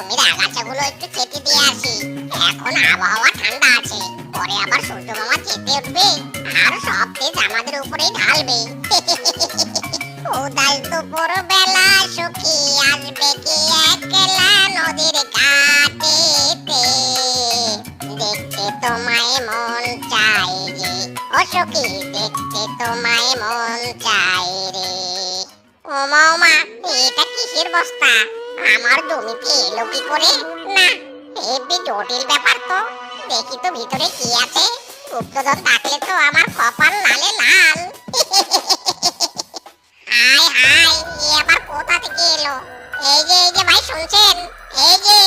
জমির আগাছাগুলো একটু কেটে দিয়ে আসি। এখন আবহাওয়া ঠান্ডা আছে। পরে আবার সূর্য মামা চেতে উঠবে, আর সব তেজ আমাদের উপরেই ঢালবে। উদাল দুপুর বেলা সুখী আসবে কি একলা নদীর ঘাটেতে দেখতে তোমায় মন চাই রে ও সুখী দেখতে তোমায় মন চাই রে। ও মামা এটা কিসের বস্তা? আমার জমিতে এলো কি করে? না হেবি জটিল ব্যাপার তো। দেখি তো ভিতরে কি আছে। গুপ্তধন থাকলে তো আমার কপাল লালে লাল। হাই হাই এ আবার কোথা থেকে এলো? এই যে এই যে ভাই, শুনছেন? এই যে,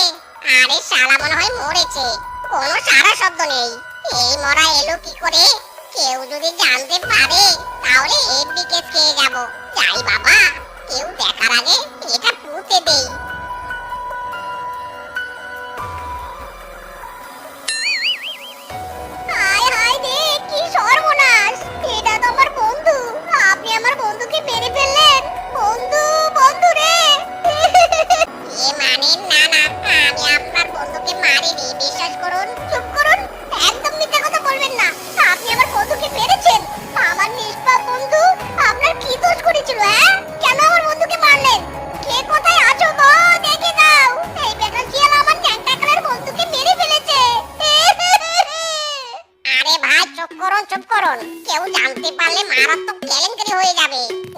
আরে শালা মনে হয় মরেছে। কোনো সারা শব্দ নেই। এই মরা এলো কি করে কেউ যদি জানতে পারে, তাহলে এর দিকে খেয়ে যাব। যাই বাবা, কেউ দেখার আগে এটা পুঁতে দেই।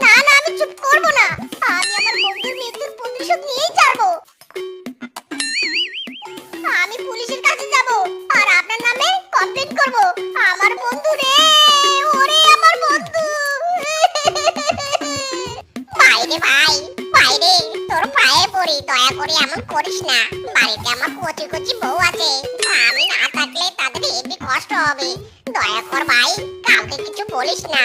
না না, আমি চুপ করব না। আমি আমার বন্ধুর মৃত্যুর প্রতিশোধ নিয়েই ছাড়বো। আমি পুলিশের কাছে যাব, আর আপনার নামে কমপ্লেইন করব। আমার বন্ধু রে, ওরে আমার বন্ধু। বাইরে ভাই, বাইরে। তোর পায়ে পড়ি, দয়া করে এমন করিস না। বাড়িতে আমার কচি কচি বউ আছে। আমি না থাকলে তাদের হেবি কষ্ট হবে। দয়া কর ভাই, কাউকে কিছু বলিস না।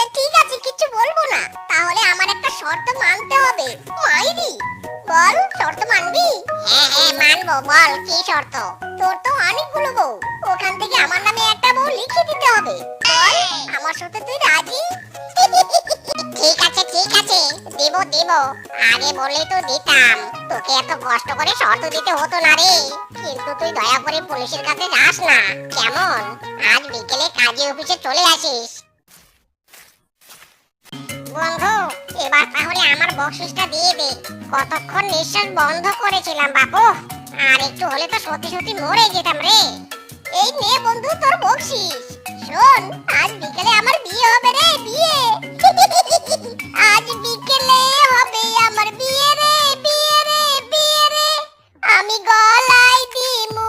আচ্ছা ঠিক আছে, কিছু বলব না। তাহলে আমার একটা শর্ত মানতে হবে। মাইরি বল, শর্ত মানবি? হ্যাঁ হ্যাঁ মানবো, বল, কি শর্ত? তোর তো অনেকগুলো বউ। ওখান থেকে আমার নামে একটা বউ লিখে দিতে হবে। বল, আমার সাথে তুই রাজি? ঠিক আছে ঠিক আছে, দেব দেব। আগে বললেই তো দিতাম, তোকে এত কষ্ট করে শর্ত দিতে হতো না রে। কিন্তু তুই দয়া করে পুলিশের কাছে যাস না, কেমন? আজ বিকেলে কাজী অফিসে চলে আসিস। বন্ধু, এবার তাহলে আমার বকশিসটা দিয়ে দে। কতক্ষণ নিঃশ্বাস বন্ধ করেছিলাম বাপু। আর একটু হলে তো সত্যি মরে যেতাম রে। এই নে বন্ধু তোর বকশিস। শোন, আজ বিকেলে আমার বিয়ে হবে রে, বিয়ে। আজ বিকেলে হবে আমার আমি গলায় দিমু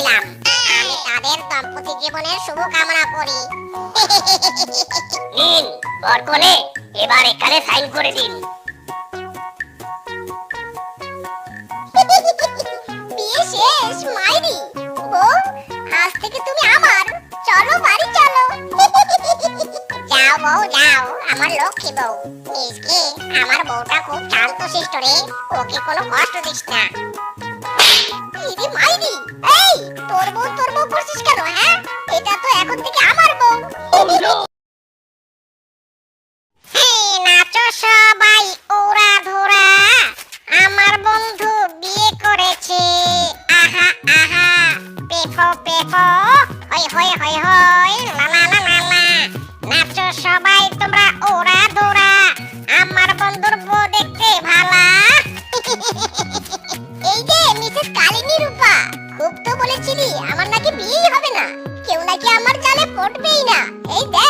দিলাম। আমি তাদের দম্পতি জীবনের শুভ কামনা করি। নিন বরকনে এবার এখানে সাইন করে দিন। বিয়ে শেষ মাইরি। বউ আজ থেকে তুমি আমার। চলো বাড়ি চলো। যাও বউ যাও আমার লক্ষ্মী বউ। মিসকে আমার বউটা খুব শান্ত শিষ্ট রে। ওকে কোনো কষ্ট দিস না। ইরি মাইরি। এই, তোর বউ তোর বউ করছিস কেন হ্যাঁ? এটা তো এখন থেকে আমার বউ। ওরা আমার বন্ধু বিয়ে করেছে। আহা আহা। লা লা লা লা লা। নাচো সবাই, তোমরা ওরা নাকি আমার জালে পড়বেই না। এই দেখ।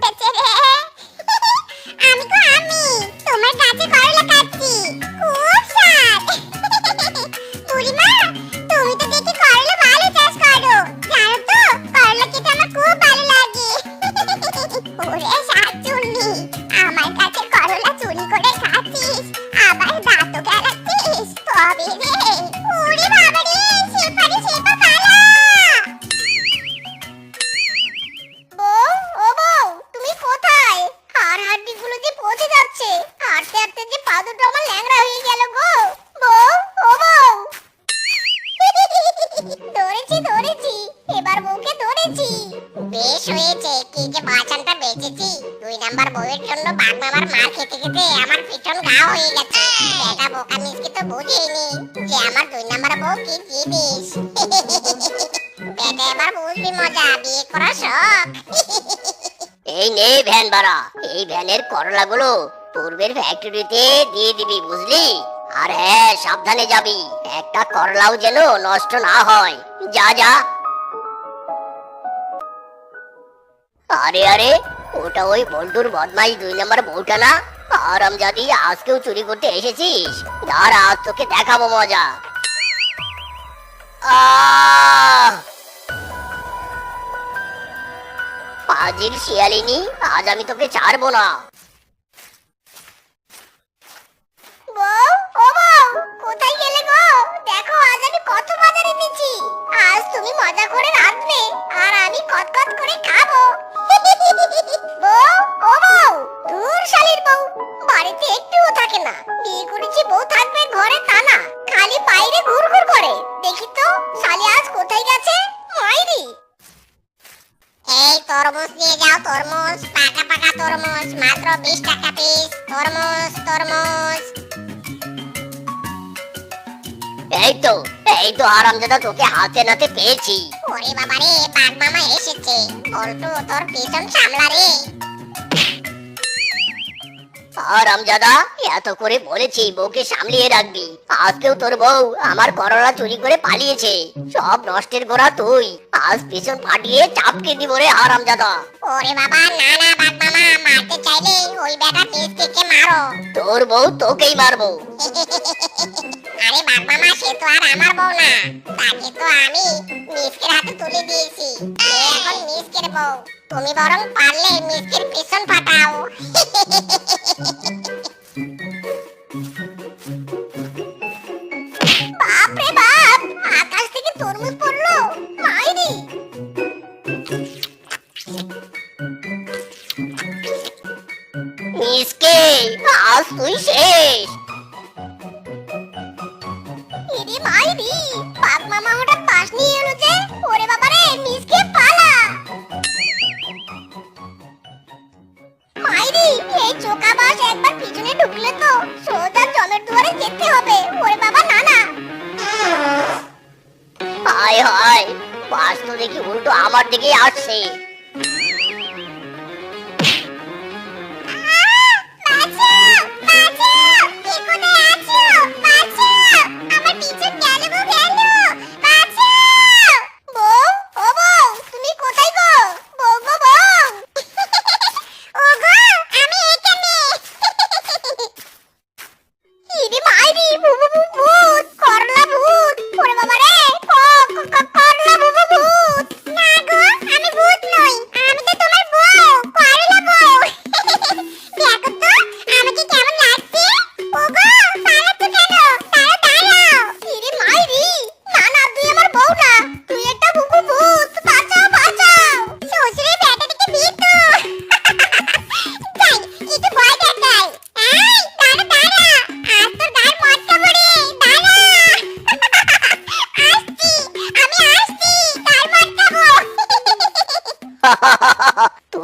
জানলাতে উঠেছে রে হয়েছে কি যে এই নে ভ্যান ভাড়া, এই ভ্যানের করলাগুলো পূর্বের ফ্যাক্টরিতে দিয়ে দিবি, বুঝলি? আর হ্যাঁ সাবধানে যাবি, একটা করলাও যেন নষ্ট না হয়। যা যা। আরে আরে, ওটা ওই বল্টুর বদমাইশ দুই নম্বর বউটা না? আরাম জাতি আজকেও চুরি করতে এসেছিস? দাঁড়া আজ তোকে দেখাবো মজা। পাজিল শিয়ালিনী, আজ আমি তোকে ছাড়বো না। তরমুজ তরমুজ। এই তো এই তো আরামজাদা তোকে হাতে নাতে পেয়েছি। ওরে বাবা রে বাঘ মামা এসেছে। বলতো তোর পিছন সামলা রে। আরামজাদা এত করে বলেছি বউকে সামলিয়ে রাখবি। আজকেও তোর বউ আমার করলা চুরি করে পালিয়েছে। সব নষ্টের গোড়া তুই। আজ পিছন ফাটিয়ে চাপকে দিব রে আরামজাদা ওরে বাবা না না বাঘ মামা মারতে চাইলে ওই বেটা মিসকে মারো। তোর বউ তোকেই মারবো। আরে বাঘ মামা সে তো আর আমার বউ না। তাকে তো আমি মিসকের হাতে তুলে দিয়েছি। এখন মিসকের বউ। তুমি বরং পারলে মিসকির পিছন ফাটাও। see.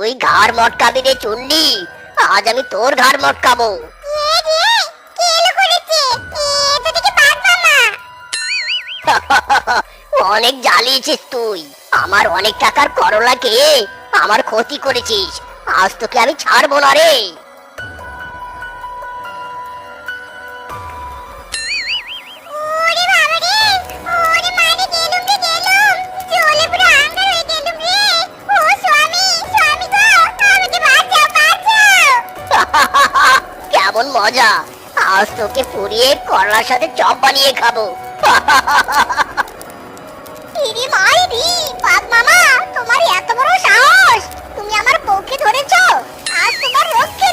তুই ঘাড় মটকাবি রে চুন্ডি। আজ আমি তোর ঘাড় মটকাবো। অনেক জ্বালিয়েছিস তুই। আমার অনেক টাকার করলা খেয়ে আমার ক্ষতি করেছিস। আজ তোকে আমি ছাড়বো না রে। কেমন মজা। আজ তোকে পুড়িয়ে করলার সাথে চপ বানিয়ে খাব। ইরি মাইরি বাপ মামা, তোমার এত বড় সাহস। তুমি আমার পক্ষে ধরেছো, আজ তোমার রক্ষে।